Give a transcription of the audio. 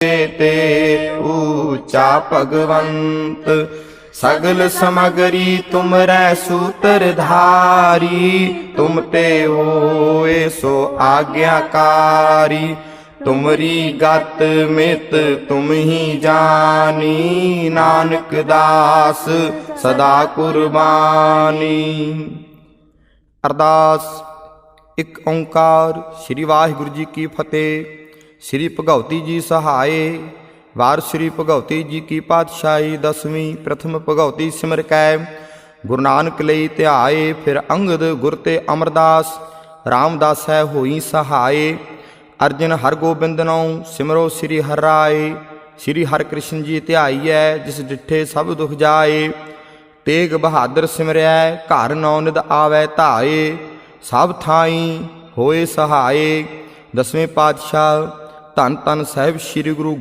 ਤੇ ਊਚਾ ਭਗਵੰਤ, ਸਗਲ ਸਮਗਰੀ ਤੁਮਰੈ ਸੂਤਰ ਧਾਰੀ, ਤੁਮ ਤੇ ਹੋਏ ਸੋ ਆਗਿਆਕਾਰੀ, ਤੁਮਰੀ ਗਤ ਮਿਤ ਤੁਮ ਹੀ ਜਾਨੀ ਨਾਨਕ ਦਾਸ ਸਦਾ ਕੁਰਬਾਨੀ। ਅਰਦਾਸ, ਇੱਕ ਓੰਕਾਰ, ਸ੍ਰੀ ਵਾਹਿਗੁਰੂ ਜੀ ਕੀ ਫਤਿਹ। ਸ੍ਰੀ ਭਗਉਤੀ ਜੀ ਸਹਾਏ। ਵਾਰ ਸ੍ਰੀ ਭਗਉਤੀ ਜੀ ਕੀ ਪਾਤਸ਼ਾਹੀ। ਦਸਵੀਂ ਪ੍ਰਥਮ ਭਗਉਤੀ ਸਿਮਰ ਕੈ। ਗੁਰੂ ਨਾਨਕ ਲਈ ਧਿਆਏ, ਫਿਰ ਅੰਗਦ ਗੁਰ ਤੇ ਅਮਰਦਾਸ। ਰਾਮਦਾਸ ਹੈ ਹੋਈ ਸਹਾਏ। ਅਰਜਨ ਹਰਗੋਬਿੰਦ ਨਉ ਸਿਮਰੋ ਸ੍ਰੀ ਹਰਿ ਸ੍ਰੀ ਹਰਿਕ੍ਰਿਸ਼ਨ ਜੀ ਧਿਆਈਐ, ਜਿਸ ਡਿਠੇ ਸਭ ਦੁਖ ਜਾਏ। ਤੇਗ ਬਹਾਦਰ ਸਿਮਰਿਐ, ਘਰ ਨੌ ਨਿਦ ਆਵੈ ਧਾਏ। ਸਭ ਥਾਈ ਹੋਏ ਸਹਾਏ। ਦਸਵੇਂ ਪਾਤਸ਼ਾਹ ਧੰਨ ਧੰਨ ਸਾਹਿਬ ਸ੍ਰੀ ਗੁਰੂ